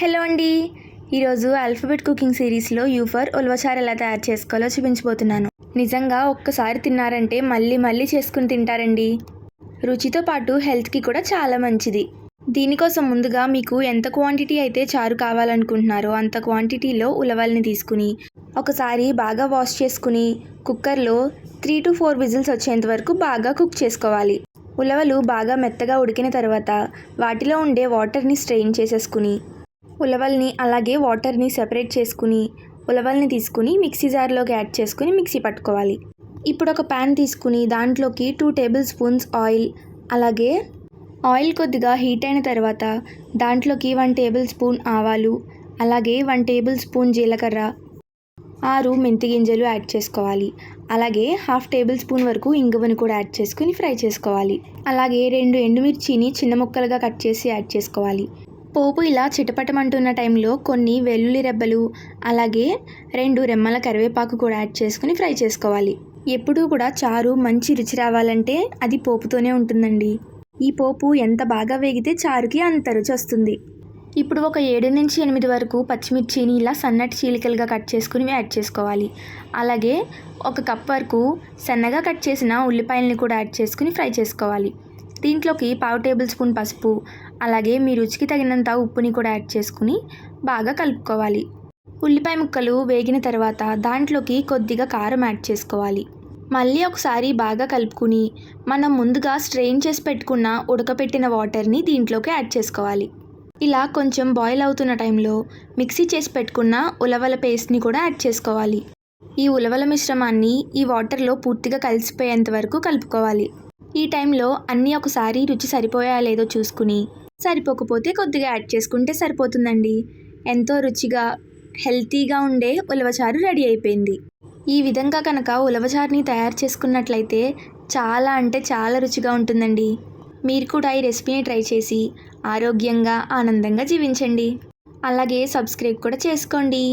Hello అండి. ఈరోజు alphabet cooking సిరీస్లో యూఫర్ ఉల్వచారు ఎలా తయారు చేసుకోవాలో చూపించబోతున్నాను. నిజంగా ఒక్కసారి తిన్నారంటే మళ్ళీ మళ్ళీ చేసుకుని తింటారండి. రుచితో పాటు హెల్త్కి కూడా చాలా మంచిది. దీనికోసం ముందుగా మీకు ఎంత క్వాంటిటీ అయితే చారు కావాలనుకుంటున్నారో అంత క్వాంటిటీలో ఉలవల్ని తీసుకుని ఒకసారి బాగా వాష్ చేసుకుని కుక్కర్లో త్రీ టు ఫోర్ విజిల్స్ వచ్చేంత వరకు బాగా కుక్ చేసుకోవాలి. ఉలవలు బాగా మెత్తగా ఉడికిన తర్వాత వాటిలో ఉండే వాటర్ని స్ట్రెయిన్ చేసేసుకుని ఉలవల్ని అలాగే వాటర్ని సెపరేట్ చేసుకుని ఉలవల్ని తీసుకుని మిక్సీ జార్లోకి యాడ్ చేసుకుని మిక్సీ పట్టుకోవాలి. ఇప్పుడు ఒక ప్యాన్ తీసుకుని దాంట్లోకి టూ టేబుల్ స్పూన్స్ ఆయిల్ అలాగే ఆయిల్ కొద్దిగా హీట్ అయిన తర్వాత దాంట్లోకి వన్ టేబుల్ స్పూన్ ఆవాలు అలాగే వన్ టేబుల్ స్పూన్ జీలకర్ర ఆరు మెంతి గింజలు యాడ్ చేసుకోవాలి. అలాగే హాఫ్ టేబుల్ స్పూన్ వరకు ఇంగువను కూడా యాడ్ చేసుకుని ఫ్రై చేసుకోవాలి. అలాగే రెండు ఎండుమిర్చిని చిన్న ముక్కలుగా కట్ చేసి యాడ్ చేసుకోవాలి. పోపు ఇలా చిటపటమంటున్న టైంలో కొన్ని వెల్లుల్లి రెబ్బలు అలాగే రెండు రెమ్మల కరివేపాకు కూడా యాడ్ చేసుకుని ఫ్రై చేసుకోవాలి. ఎప్పుడూ కూడా చారు మంచి రుచి రావాలంటే అది పోపుతోనే ఉంటుందండి. ఈ పోపు ఎంత బాగా వేగితే చారుకి అంత రుచి వస్తుంది. ఇప్పుడు ఒక ఏడు నుంచి ఎనిమిది వరకు పచ్చిమిర్చిని ఇలా సన్నటి చీలికలుగా కట్ చేసుకుని యాడ్ చేసుకోవాలి. అలాగే ఒక కప్ వరకు సన్నగా కట్ చేసిన ఉల్లిపాయలని కూడా యాడ్ చేసుకుని ఫ్రై చేసుకోవాలి. దీంట్లోకి పావు టేబుల్ స్పూన్ పసుపు అలాగే మీ రుచికి తగినంత ఉప్పుని కూడా యాడ్ చేసుకుని బాగా కలుపుకోవాలి. ఉల్లిపాయ ముక్కలు వేగిన తర్వాత దాంట్లోకి కొద్దిగా కారం యాడ్ చేసుకోవాలి. మళ్ళీ ఒకసారి బాగా కలుపుకుని మనం ముందుగా స్ట్రెయిన్ చేసి పెట్టుకున్న ఉడకపెట్టిన వాటర్ని దీంట్లోకి యాడ్ చేసుకోవాలి. ఇలా కొంచెం బాయిల్ అవుతున్న టైంలో మిక్సీ చేసి పెట్టుకున్న ఉలవల పేస్ట్ని కూడా యాడ్ చేసుకోవాలి. ఈ ఉలవల మిశ్రమాన్ని ఈ వాటర్లో పూర్తిగా కలిసిపోయేంత వరకు కలుపుకోవాలి. ఈ టైంలో అన్నీ ఒకసారి రుచి సరిపోయా లేదో చూసుకుని సరిపోకపోతే కొద్దిగా యాడ్ చేసుకుంటే సరిపోతుందండి. ఎంతో రుచిగా హెల్తీగా ఉండే ఉలవచారు రెడీ అయిపోయింది. ఈ విధంగా కనుక ఉలవచారుని తయారు చేసుకున్నట్లయితే చాలా అంటే చాలా రుచిగా ఉంటుందండి. మీరు కూడా ఈ రెసిపీని ట్రై చేసి ఆరోగ్యంగా ఆనందంగా జీవించండి. అలాగే సబ్స్క్రైబ్ కూడా చేసుకోండి.